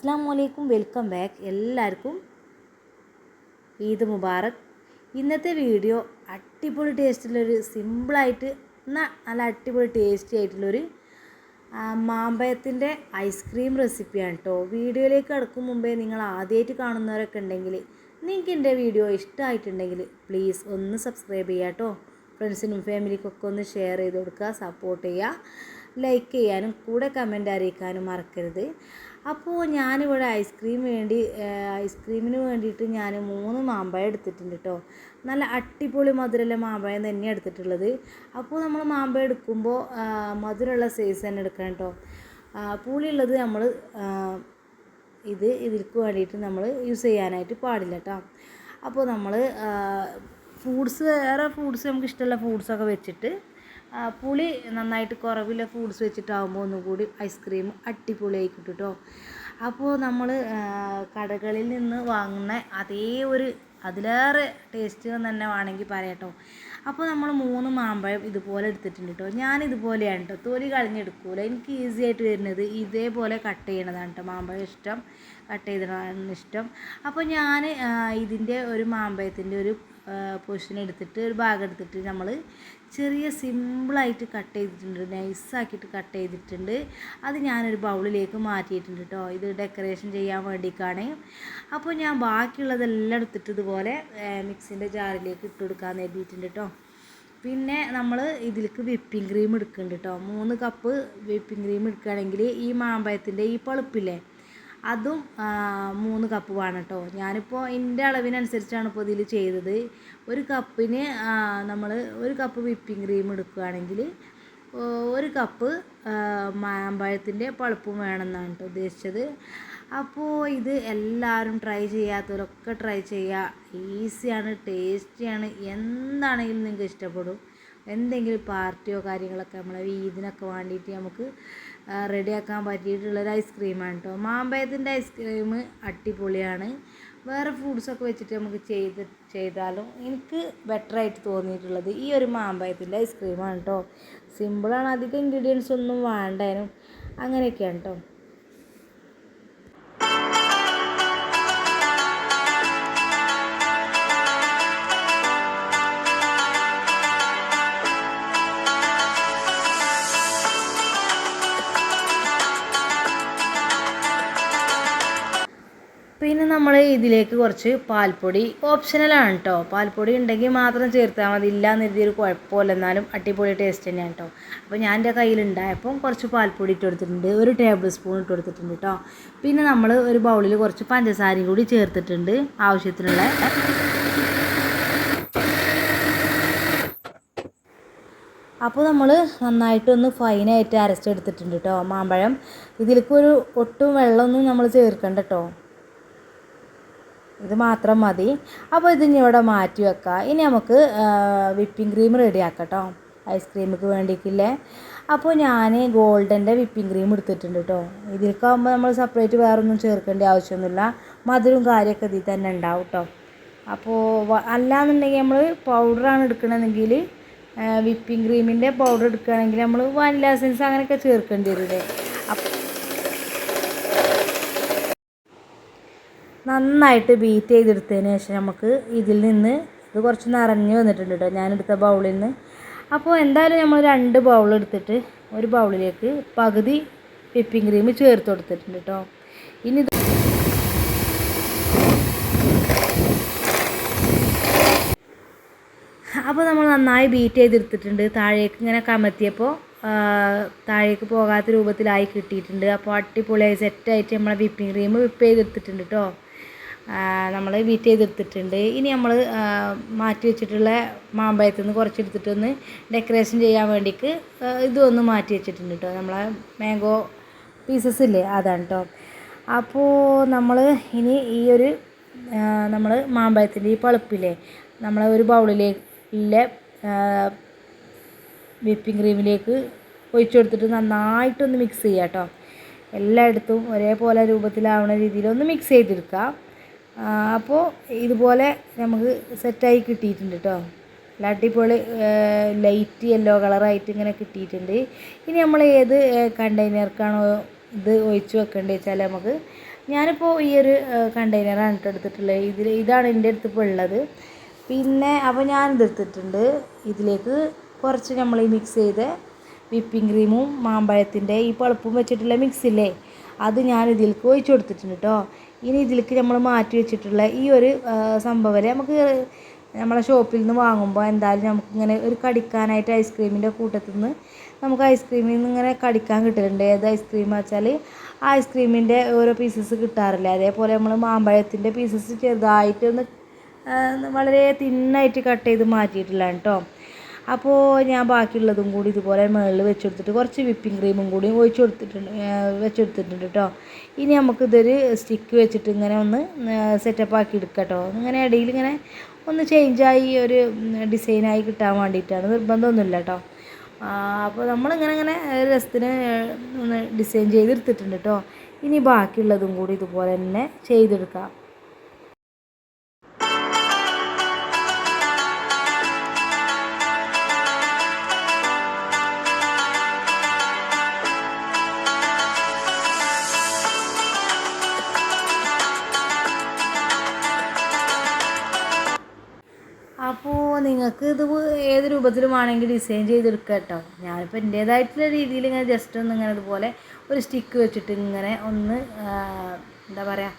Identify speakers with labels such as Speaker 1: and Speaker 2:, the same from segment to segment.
Speaker 1: അസ്സാം വലൈക്കും welcome back. എല്ലാവർക്കും ഈദ് മുബാറക്. ഇന്നത്തെ വീഡിയോ അടിപൊളി ടേസ്റ്റിലൊരു സിമ്പിളായിട്ട് എന്നാൽ നല്ല അടിപൊളി ടേസ്റ്റി ആയിട്ടുള്ളൊരു മാമ്പഴത്തിന്റെ ഐസ്ക്രീം റെസിപ്പിയാണ് കേട്ടോ വീഡിയോയിലേക്ക് കിടക്കും മുമ്പേ നിങ്ങൾ ആദ്യമായിട്ട് കാണുന്നവരൊക്കെ ഉണ്ടെങ്കിൽ നിങ്ങൾക്ക് എന്റെ വീഡിയോ ഇഷ്ടമായിട്ടുണ്ടെങ്കിൽ പ്ലീസ് ഒന്ന് സബ്സ്ക്രൈബ് ചെയ്യാം കേട്ടോ ഫ്രണ്ട്സിനും ഫാമിലിക്കൊക്കെ ഒന്ന് ഷെയർ ചെയ്ത് കൊടുക്കുക സപ്പോർട്ട് ചെയ്യുക. ലൈക്ക് ചെയ്യാനും കൂടെ കമന്റ് അറിയിക്കാനും മറക്കരുത്. അപ്പോൾ ഞാനിവിടെ ഐസ്ക്രീം വേണ്ടി ഐസ്ക്രീമിന് വേണ്ടിയിട്ട് ഞാൻ മൂന്ന് മാമ്പഴം എടുത്തിട്ടുണ്ട് കേട്ടോ നല്ല അടിപൊളി മധുരമുള്ള മാമ്പഴം തന്നെയാണ് എടുത്തിട്ടുള്ളത്. അപ്പോൾ നമ്മൾ മാമ്പഴം എടുക്കുമ്പോൾ മധുരമുള്ള സൈസ് തന്നെ എടുക്കണം കേട്ടോ പുളിയുള്ളത് നമ്മൾ ഇത് ഇതിൽക്ക് വേണ്ടിയിട്ട് നമ്മൾ യൂസ് ചെയ്യാനായിട്ട് പാടില്ല കേട്ടോ അപ്പോൾ നമ്മൾ ഫ്രൂട്ട്സ് വേറെ ഫ്രൂട്ട്സ് നമുക്ക് ഇഷ്ടമുള്ള ഫ്രൂട്ട്സൊക്കെ വെച്ചിട്ട് പുളി നന്നായിട്ട് കുറവില്ല ഫ്രൂട്ട്സ് വെച്ചിട്ടാകുമ്പോൾ ഒന്നുകൂടി ഐസ്ക്രീം അടിപൊളിയായി കിട്ടും കേട്ടോ അപ്പോൾ നമ്മൾ കടകളിൽ നിന്ന് വാങ്ങുന്ന അതേ ഒരു അതിലേറെ ടേസ്റ്റ് തന്നെ വേണമെങ്കിൽ പറയട്ടോ. അപ്പോൾ നമ്മൾ മൂന്ന് മാമ്പഴം ഇതുപോലെ എടുത്തിട്ടുണ്ട് കേട്ടോ ഞാൻ ഇതുപോലെയാണ് കേട്ടോ തൊലി കളഞ്ഞെടുക്കൂല. എനിക്ക് ഈസി ആയിട്ട് വരുന്നത് ഇതേപോലെ കട്ട് ചെയ്യണതാണ് കേട്ടോ മാമ്പഴം ഇഷ്ടം കട്ട് ചെയ്തതാണ് ഇഷ്ടം. അപ്പോൾ ഞാൻ ഇതിന്റെ ഒരു മാമ്പഴത്തിന്റെ ഒരു പൊസിഷൻ എടുത്തിട്ട് ഒരു ഭാഗം എടുത്തിട്ട് നമ്മൾ ചെറിയ സിമ്പിളായിട്ട് കട്ട് ചെയ്തിട്ടുണ്ട്. നൈസാക്കിയിട്ട് കട്ട് ചെയ്തിട്ടുണ്ട്. അത് ഞാനൊരു ബൗളിലേക്ക് മാറ്റിയിട്ടുണ്ട് കേട്ടോ ഇത് ഡെക്കറേഷൻ ചെയ്യാൻ വേണ്ടിയിട്ടാണ് അപ്പോൾ ഞാൻ ബാക്കിയുള്ളതെല്ലാം എടുത്തിട്ട് ഇതുപോലെ മിക്സിന്റെ ജാറിലേക്ക് ഇട്ട് കൊടുക്കാൻ എഴുതിയിട്ടുണ്ട് കേട്ടോ പിന്നെ നമ്മൾ ഇതിലേക്ക് വിപ്പിംഗ് ക്രീം എടുക്കുന്നുണ്ട് കേട്ടോ മൂന്ന് കപ്പ് വിപ്പിംഗ് ക്രീം എടുക്കുകയാണെങ്കിൽ ഈ മാമ്പഴത്തിന്റെ ഈ പളുപ്പില്ലേ അതും മൂന്ന് കപ്പ് വേണം കേട്ടോ ഞാനിപ്പോൾ എന്റെ അളവിനനുസരിച്ചാണ് ഇപ്പോൾ ഇതിൽ ചെയ്തത്. ഒരു കപ്പിന് നമ്മൾ ഒരു കപ്പ് വിപ്പിംഗ് ക്രീം എടുക്കുകയാണെങ്കിൽ ഒരു കപ്പ് മാമ്പഴത്തിന്റെ പളുപ്പും വേണമെന്നാണ് കേട്ടോ ഉദ്ദേശിച്ചത്. അപ്പോൾ ഇത് എല്ലാവരും ട്രൈ ചെയ്യാത്തവരൊക്കെ ട്രൈ ചെയ്യുക ഈസിയാണ് ടേസ്റ്റിയാണ് എന്താണെങ്കിലും നിങ്ങൾക്ക് ഇഷ്ടപ്പെടും. എന്തെങ്കിലും പാർട്ടിയോ കാര്യങ്ങളൊക്കെ നമ്മളെ ഈദിനൊക്കെ വേണ്ടിയിട്ട് നമുക്ക് റെഡിയാക്കാൻ പറ്റിയിട്ടുള്ളൊരു ഐസ്ക്രീമാണ് കേട്ടോ മാമ്പഴത്തിന്റെ ഐസ്ക്രീം അടിപൊളിയാണ്. വേറെ ഫ്രൂട്ട്സൊക്കെ വെച്ചിട്ട് നമുക്ക് ചെയ്ത് ചെയ്താലും എനിക്ക് ബെറ്ററായിട്ട് തോന്നിയിട്ടുള്ളത് ഈ ഒരു മാമ്പഴത്തിന്റെ ഐസ്ക്രീമാണ് കേട്ടോ സിമ്പിളാണ് അധികം ഇൻഗ്രീഡിയൻസ് ഒന്നും വേണ്ടേനും അങ്ങനെയൊക്കെയാണ് കേട്ടോ നമ്മൾ ഇതിലേക്ക് കുറച്ച് പാൽപ്പൊടി ഓപ്ഷണലാണ് കേട്ടോ പാൽപ്പൊടി ഉണ്ടെങ്കിൽ മാത്രം ചേർത്താൽ മതി. ഇല്ല എന്നൊരു കുഴപ്പമില്ല. എന്നാലും അടിപൊളി ടേസ്റ്റ് തന്നെയാണ് കേട്ടോ അപ്പോൾ ഞാൻ എന്റെ കയ്യിലുണ്ടായപ്പം കുറച്ച് പാൽപ്പൊടി ഇട്ട് കൊടുത്തിട്ടുണ്ട്. ഒരു ടേബിൾ സ്പൂൺ ഇട്ട് കൊടുത്തിട്ടുണ്ട് കേട്ടോ പിന്നെ നമ്മൾ ഒരു ബൗളിൽ കുറച്ച് പഞ്ചസാരയും കൂടി ചേർത്തിട്ടുണ്ട് ആവശ്യത്തിനുള്ള. അപ്പോൾ നമ്മൾ നന്നായിട്ടൊന്ന് ഫൈനായിട്ട് അരച്ചെടുത്തിട്ടുണ്ട് കേട്ടോ മാമ്പഴം. ഇതിലേക്ക് ഒരു ഒട്ടും വെള്ളമൊന്നും നമ്മൾ ചേർക്കണ്ട കേട്ടോ ഇത് മാത്രം മതി. അപ്പോൾ ഇത് ഇനി ഇവിടെ മാറ്റി വെക്കാം. ഇനി നമുക്ക് വിപ്പിംഗ് ക്രീം റെഡി ആക്കാം കേട്ടോ ഐസ്ക്രീമിക്ക് വേണ്ടിയിട്ടില്ലേ. അപ്പോൾ ഞാൻ ഗോൾഡന്റെ വിപ്പിംഗ് ക്രീം എടുത്തിട്ടുണ്ട് കേട്ടോ ഇതിലേക്കാകുമ്പോൾ നമ്മൾ സെപ്പറേറ്റ് വേറൊന്നും ചേർക്കേണ്ട ആവശ്യമൊന്നുമില്ല. മധുരവും കാര്യമൊക്കെ ഇതിൽ തന്നെ ഉണ്ടാവും കേട്ടോ അപ്പോൾ അല്ലാന്നുണ്ടെങ്കിൽ നമ്മൾ പൗഡറാണ് എടുക്കണമെങ്കിൽ വിപ്പിംഗ് ക്രീമിന്റെ പൗഡർ എടുക്കുകയാണെങ്കിൽ നമ്മൾ വാനില എസൻസ് അങ്ങനെയൊക്കെ ചേർക്കേണ്ടി വരില്ലേ അപ്പോൾ നന്നായിട്ട് ബീറ്റ് ചെയ്തെടുത്തതിന് ശേഷം നമുക്ക് ഇതിൽ നിന്ന് ഇത് കുറച്ച് നിറഞ്ഞു വന്നിട്ടുണ്ട് കേട്ടോ ഞാനെടുത്ത ബൗളിൽ നിന്ന്. അപ്പോൾ എന്തായാലും നമ്മൾ രണ്ട് ബൗൾ എടുത്തിട്ട് ഒരു ബൗളിലേക്ക് പകുതി വിപ്പിംഗ് ക്രീം ചേർത്ത് കൊടുത്തിട്ടുണ്ട് കേട്ടോ ഇനി അപ്പോൾ നമ്മൾ നന്നായി ബീറ്റ് ചെയ്തെടുത്തിട്ടുണ്ട്. താഴേക്ക് ഇങ്ങനെ കമത്തിയപ്പോൾ താഴേക്ക് പോകാത്ത രൂപത്തിലായി കിട്ടിയിട്ടുണ്ട്. അപ്പോൾ അടിപൊളിയായി സെറ്റായിട്ട് നമ്മളെ വിപ്പിംഗ് ക്രീം വിപ്പ് ചെയ്തെടുത്തിട്ടുണ്ട് കേട്ടോ നമ്മൾ ബീറ്റ് ചെയ്തെടുത്തിട്ടുണ്ട്. ഇനി നമ്മൾ മാറ്റി വെച്ചിട്ടുള്ള മാമ്പഴത്തിൽ നിന്ന് കുറച്ചെടുത്തിട്ടൊന്ന് ഡെക്കറേഷൻ ചെയ്യാൻ വേണ്ടിയിട്ട് ഇതൊന്ന് മാറ്റി വെച്ചിട്ടുണ്ട് കേട്ടോ നമ്മളെ മാംഗോ പീസസ് ഇല്ലേ അതാണ് കേട്ടോ അപ്പോൾ നമ്മൾ ഇനി ഈ ഒരു നമ്മൾ മാമ്പഴത്തിന്റെ ഈ പളുപ്പില്ലേ നമ്മൾ ഒരു ബൗളിലേക്കുള്ള വിപ്പിംഗ് ക്രീമിലേക്ക് ഒഴിച്ചു കൊടുത്തിട്ട് നന്നായിട്ടൊന്ന് മിക്സ് ചെയ്യാം കേട്ടോ എല്ലായിടത്തും ഒരേപോലെ രൂപത്തിലാവുന്ന രീതിയിൽ ഒന്ന് മിക്സ് ചെയ്തെടുക്കുക അപ്പോൾ ഇതുപോലെ നമുക്ക് സെറ്റായി കിട്ടിയിട്ടുണ്ട് കേട്ടോ നല്ല അടിപൊളി ലൈറ്റ് യെല്ലോ കളറായിട്ട് ഇങ്ങനെ കിട്ടിയിട്ടുണ്ട്. ഇനി നമ്മൾ ഏത് കണ്ടെയ്നർക്കാണോ ഇത് ഒഴിച്ച് വെക്കേണ്ടത് വെച്ചാൽ നമുക്ക് ഞാനിപ്പോൾ ഈ ഒരു കണ്ടെയ്നറാണ് കേട്ടോ എടുത്തിട്ടുള്ളത് ഇതിൽ ഇതാണ് എന്റെ അടുത്ത് ഇപ്പോൾ ഉള്ളത്. പിന്നെ അപ്പോൾ ഞാൻ എടുത്തിട്ടുണ്ട്. ഇതിലേക്ക് കുറച്ച് നമ്മൾ ഈ മിക്സ് ചെയ്ത് വിപ്പിംഗ് ക്രീമും മാമ്പഴത്തിന്റെ ഈ പളുപ്പും വെച്ചിട്ടുള്ള മിക്സില്ലേ? അത് ഞാൻ ഇതിലേക്ക് ഒഴിച്ച് കൊടുത്തിട്ടുണ്ട് കേട്ടോ ഇനി ഇതിലേക്ക് നമ്മൾ മാറ്റി വെച്ചിട്ടുള്ള ഈ ഒരു സംഭവം നമുക്ക് നമ്മളെ ഷോപ്പിൽ നിന്ന് വാങ്ങുമ്പോൾ എന്തായാലും നമുക്കിങ്ങനെ ഒരു കടിക്കാനായിട്ട് ഐസ്ക്രീമിന്റെ കൂട്ടത്തിൽ നിന്ന് നമുക്ക് ഐസ്ക്രീമിൽ നിന്ന് ഇങ്ങനെ കടിക്കാൻ കിട്ടലുണ്ട്. ഏത് ഐസ്ക്രീം വെച്ചാൽ ഐസ്ക്രീമിന്റെ ഓരോ പീസസ് കിട്ടാറില്ല? അതേപോലെ നമ്മൾ മാമ്പഴത്തിന്റെ പീസസ് ചെറുതായിട്ടൊന്ന് വളരെ തിന്നായിട്ട് കട്ട് ചെയ്ത് മാറ്റിയിട്ടില്ല കേട്ടോ അപ്പോൾ ഞാൻ ബാക്കിയുള്ളതും കൂടി ഇതുപോലെ മുകളിൽ വെച്ചെടുത്തിട്ട് കുറച്ച് വിപ്പിംഗ് ക്രീമും കൂടി ഒഴിച്ച് കൊടുത്തിട്ടുണ്ട് വെച്ചെടുത്തിട്ടുണ്ട് കേട്ടോ ഇനി നമുക്കിതൊരു സ്റ്റിക്ക് വെച്ചിട്ട് ഇങ്ങനെ ഒന്ന് സെറ്റപ്പ് ആക്കി എടുക്കാം കേട്ടോ ഇങ്ങനെ ഇടയിൽ ഇങ്ങനെ ഒന്ന് ചേഞ്ചായി ഒരു ഡിസൈനായി കിട്ടാൻ വേണ്ടിയിട്ടാണ്. നിർബന്ധമൊന്നുമില്ല കേട്ടോ അപ്പോൾ നമ്മളിങ്ങനെ ഇങ്ങനെ രസത്തിന് ഒന്ന് ഡിസൈൻ ചെയ്തെടുത്തിട്ടുണ്ട് കേട്ടോ ഇനി ബാക്കിയുള്ളതും കൂടി ഇതുപോലെ തന്നെ ചെയ്തെടുക്കാം. നിങ്ങൾക്ക് ഇത് ഏത് രൂപത്തിലും വേണമെങ്കിൽ ഡിസൈൻ ചെയ്തെടുക്കാം കേട്ടോ. ഞാനിപ്പോൾ എന്റേതായിട്ടുള്ള രീതിയിൽ ഇങ്ങനെ ജസ്റ്റ് ഒന്ന് ഇങ്ങനെ ഇതുപോലെ ഒരു സ്റ്റിക്ക് വെച്ചിട്ട് ഇങ്ങനെ ഒന്ന് എന്താ പറയുക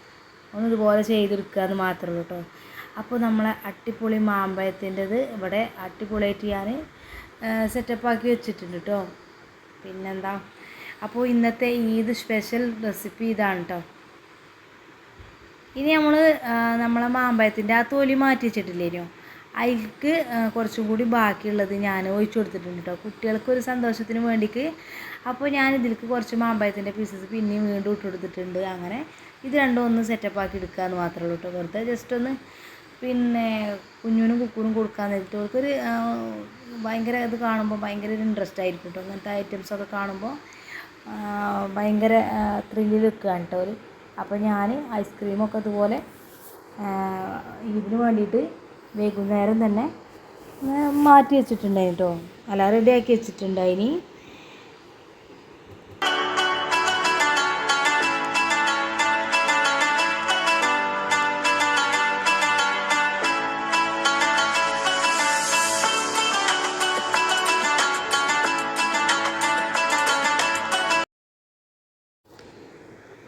Speaker 1: ഒന്ന് ഇതുപോലെ ചെയ്തെടുക്കുക എന്ന് മാത്രമേ ഉള്ളൂ കേട്ടോ. അപ്പോൾ നമ്മളെ അട്ടിപ്പൊളി മാമ്പഴത്തിന്റെത് ഇവിടെ അട്ടിപ്പൊളിയായിട്ട് ഞാൻ സെറ്റപ്പാക്കി വെച്ചിട്ടുണ്ട് കേട്ടോ. പിന്നെന്താ? അപ്പോൾ ഇന്നത്തെ ഈദ് സ്പെഷ്യൽ റെസിപ്പി ഇതാണ് കേട്ടോ. ഇനി നമ്മൾ നമ്മളെ മാമ്പഴത്തിന്റെ ആ തൊലി മാറ്റി വെച്ചിട്ടില്ലേനോ? അതിലേക്ക് കുറച്ചും കൂടി ബാക്കിയുള്ളത് ഞാൻ ഒഴിച്ചു കൊടുത്തിട്ടുണ്ട് കേട്ടോ കുട്ടികൾക്ക് ഒരു സന്തോഷത്തിന് വേണ്ടിയിട്ട് അപ്പോൾ ഞാൻ ഇതിലേക്ക് കുറച്ച് മാമ്പഴത്തിന്റെ പീസസ് പിന്നെയും വീണ്ടും ഇട്ട് കൊടുത്തിട്ടുണ്ട്. അങ്ങനെ ഇത് രണ്ടും ഒന്ന് സെറ്റപ്പ് ആക്കി എടുക്കുക എന്ന് മാത്രമേ ഉള്ളൂ കേട്ടോ വെറുതെ ജസ്റ്റ് ഒന്ന് പിന്നെ കുഞ്ഞിനും കുക്കൂനും കൊടുക്കാൻ വെച്ചിട്ട് അവർക്കൊരു ഭയങ്കര ഇത് കാണുമ്പോൾ ഭയങ്കര ഒരു ഇൻട്രസ്റ്റ് ആയിരിക്കും കേട്ടോ അങ്ങനത്തെ ഐറ്റംസൊക്കെ കാണുമ്പോൾ ഭയങ്കര ത്രില്ലിൽ നിൽക്കുകയാണ് കേട്ടോ അവർ അപ്പോൾ ഞാൻ ഐസ്ക്രീമൊക്കെ അതുപോലെ ഇതിന് വേണ്ടിയിട്ട് വൈകുന്നേരം തന്നെ മാറ്റി വെച്ചിട്ടുണ്ടായിട്ടോ അല്ല റെഡിയാക്കി വെച്ചിട്ടുണ്ടായിനി.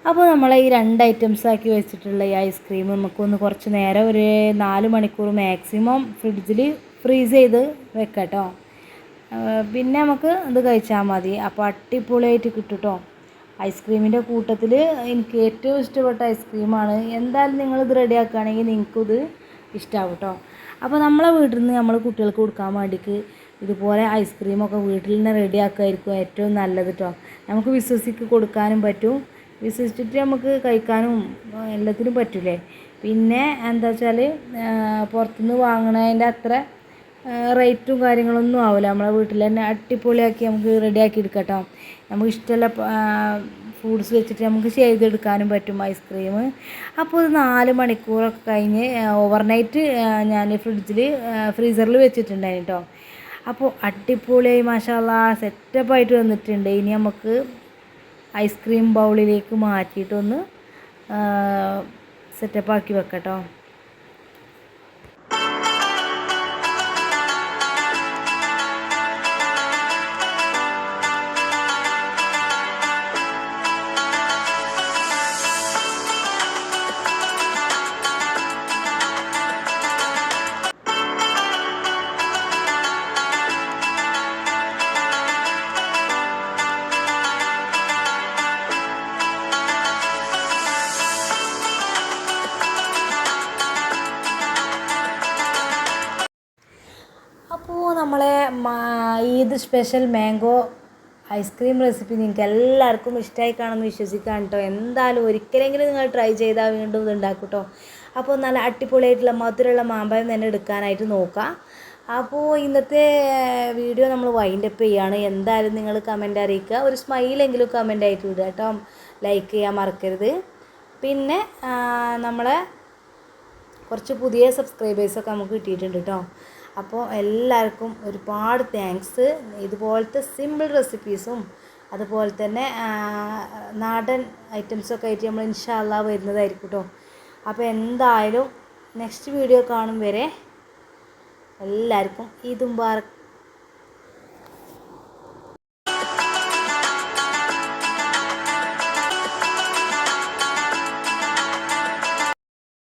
Speaker 1: അപ്പോൾ നമ്മൾ ഈ രണ്ട് ഐറ്റംസ് ആക്കി വെച്ചിട്ടുള്ള ഈ ഐസ്ക്രീം നമുക്കൊന്ന് കുറച്ച് നേരം ഒരു നാല് മണിക്കൂർ മാക്സിമം ഫ്രിഡ്ജിൽ ഫ്രീസ് ചെയ്ത് വെക്കട്ടോ. പിന്നെ നമുക്ക് ഇത് കഴിച്ചാൽ മതി. അപ്പോൾ അടിപൊളിയായിട്ട് കിട്ടുട്ടോ. ഐസ്ക്രീമിന്റെ കൂട്ടത്തിൽ എനിക്ക് ഏറ്റവും ഇഷ്ടപ്പെട്ട ഐസ്ക്രീമാണ് എന്തായാലും നിങ്ങൾ നിങ്ങളിത് റെഡിയാക്കുകയാണെങ്കിൽ നിങ്ങൾക്കിത് ഇഷ്ടമാവും കേട്ടോ അപ്പോൾ നമ്മളെ വീട്ടിൽ നിന്ന് നമ്മൾ കുട്ടികൾക്ക് കൊടുക്കാൻ വേണ്ടിയിട്ട് ഇതുപോലെ ഐസ്ക്രീമൊക്കെ വീട്ടിൽ നിന്ന് റെഡിയാക്കുമായിരിക്കും ഏറ്റവും നല്ലത് കേട്ടോ നമുക്ക് വിശ്വസിക്ക് കൊടുക്കാനും പറ്റും. വിശ്വസിച്ചിട്ട് നമുക്ക് കഴിക്കാനും എല്ലാത്തിനും പറ്റില്ലേ പിന്നെ എന്താ വെച്ചാൽ പുറത്തുനിന്ന് വാങ്ങണതിന്റെ അത്ര റേറ്റും കാര്യങ്ങളൊന്നും ആവില്ല നമ്മളെ വീട്ടിൽ തന്നെ അടിപൊളിയാക്കി നമുക്ക് റെഡിയാക്കി എടുക്കട്ടോ. നമുക്ക് ഇഷ്ടമുള്ള ഫ്രൂട്ട്സ് വെച്ചിട്ട് നമുക്ക് ചെയ്തെടുക്കാനും പറ്റും ഐസ്ക്രീം. അപ്പോൾ ഇത് നാല് മണിക്കൂറൊക്കെ കഴിഞ്ഞ് ഓവർനൈറ്റ് ഞാൻ ഫ്രിഡ്ജിൽ ഫ്രീസറിൽ വെച്ചിട്ടുണ്ടായിരുന്നു കേട്ടോ അപ്പോൾ അടിപൊളിയായി മാഷാല്ല സെറ്റപ്പായിട്ട് വന്നിട്ടുണ്ട്. ഇനി നമുക്ക് ഐസ്ക്രീം ബൗളിലേക്ക് മാറ്റിയിട്ടൊന്ന് സെറ്റപ്പാക്കി വെക്കട്ടോ. Eid special mango ice cream recipe നിങ്ങൾക്ക് എല്ലാവർക്കും ഇഷ്ടമായി കാണുമെന്ന് വിശ്വസിക്കാം കേട്ടോ എന്തായാലും ഒരിക്കലെങ്കിലും നിങ്ങൾ ട്രൈ ചെയ്താൽ വീണ്ടും ഇത് ഉണ്ടാക്കും കേട്ടോ അപ്പോൾ നല്ല അടിപൊളിയായിട്ടുള്ള മധുരമുള്ള മാമ്പഴം തന്നെ എടുക്കാനായിട്ട് നോക്കാം. അപ്പോൾ ഇന്നത്തെ വീഡിയോ നമ്മൾ വൈൻഡ് അപ്പ് ചെയ്യാണ്. എന്തായാലും നിങ്ങൾ കമന്റ് അറിയിക്കുക. ഒരു സ്മൈലെങ്കിലും കമന്റ് ആയിട്ട് വിടുക കേട്ടോ ലൈക്ക് ചെയ്യാൻ മറക്കരുത്. പിന്നെ നമ്മളെ കുറച്ച് പുതിയ സബ്സ്ക്രൈബേഴ്സൊക്കെ നമുക്ക് കിട്ടിയിട്ടുണ്ട് കേട്ടോ അപ്പോൾ എല്ലാവർക്കും ഒരുപാട് താങ്ക്സ് ഇതുപോലത്തെ സിമ്പിൾ റെസിപ്പീസും അതുപോലെ തന്നെ നാടൻ ഐറ്റംസൊക്കെ ആയിട്ട് നമ്മൾ ഇൻഷാല്ല വരുന്നതായിരിക്കും കേട്ടോ അപ്പോൾ എന്തായാലും നെക്സ്റ്റ് വീഡിയോ കാണും വരെ എല്ലാവർക്കും ഈദ് മുബാറക്.